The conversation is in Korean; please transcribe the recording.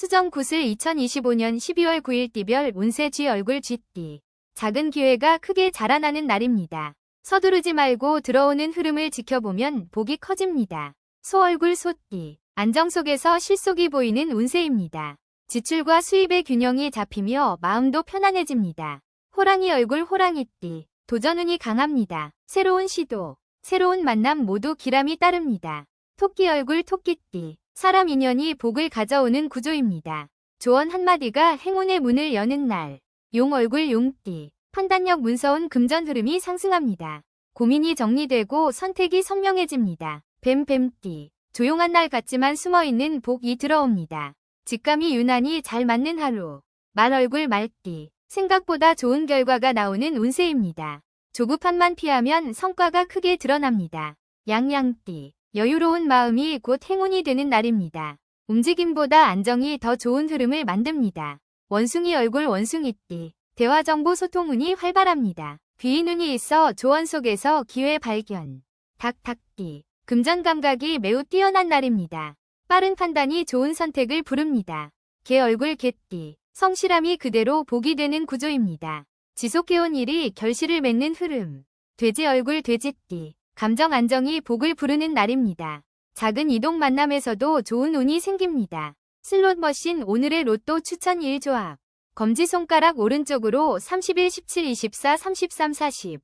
수정 구슬 2025년 12월 9일 띠별 운세 쥐 얼굴 쥐띠. 작은 기회가 크게 자라나는 날입니다. 서두르지 말고 들어오는 흐름을 지켜보면 복이 커집니다. 소 얼굴 소띠. 안정 속에서 실속이 보이는 운세입니다. 지출과 수입의 균형이 잡히며 마음도 편안해집니다. 호랑이 얼굴 호랑이띠. 도전운이 강합니다. 새로운 시도, 새로운 만남 모두 기람이 따릅니다. 토끼 얼굴 토끼띠. 사람 인연이 복을 가져오는 구조입니다. 조언 한마디가 행운의 문을 여는 날. 용 얼굴 용띠. 판단력 문서운 금전 흐름이 상승합니다. 고민이 정리되고 선택이 선명해집니다. 뱀뱀띠. 조용한 날 같지만 숨어있는 복이 들어옵니다. 직감이 유난히 잘 맞는 하루. 말 얼굴 말띠. 생각보다 좋은 결과가 나오는 운세입니다. 조급함만 피하면 성과가 크게 드러납니다. 양양띠. 여유로운 마음이 곧 행운이 되는 날입니다. 움직임보다 안정이 더 좋은 흐름을 만듭니다. 원숭이 얼굴 원숭이띠. 대화 정보 소통운이 활발합니다. 귀인 운이 있어 조언 속에서 기회 발견. 닭닭띠. 금전 감각이 매우 뛰어난 날입니다. 빠른 판단이 좋은 선택을 부릅니다. 개 얼굴 개띠. 성실함이 그대로 복이 되는 구조입니다. 지속해온 일이 결실을 맺는 흐름. 돼지 얼굴 돼지띠. 감정 안정이 복을 부르는 날입니다. 작은 이동 만남에서도 좋은 운이 생깁니다. 슬롯 머신 오늘의 로또 추천 1조합. 검지손가락 오른쪽으로 31, 17, 24, 33, 40.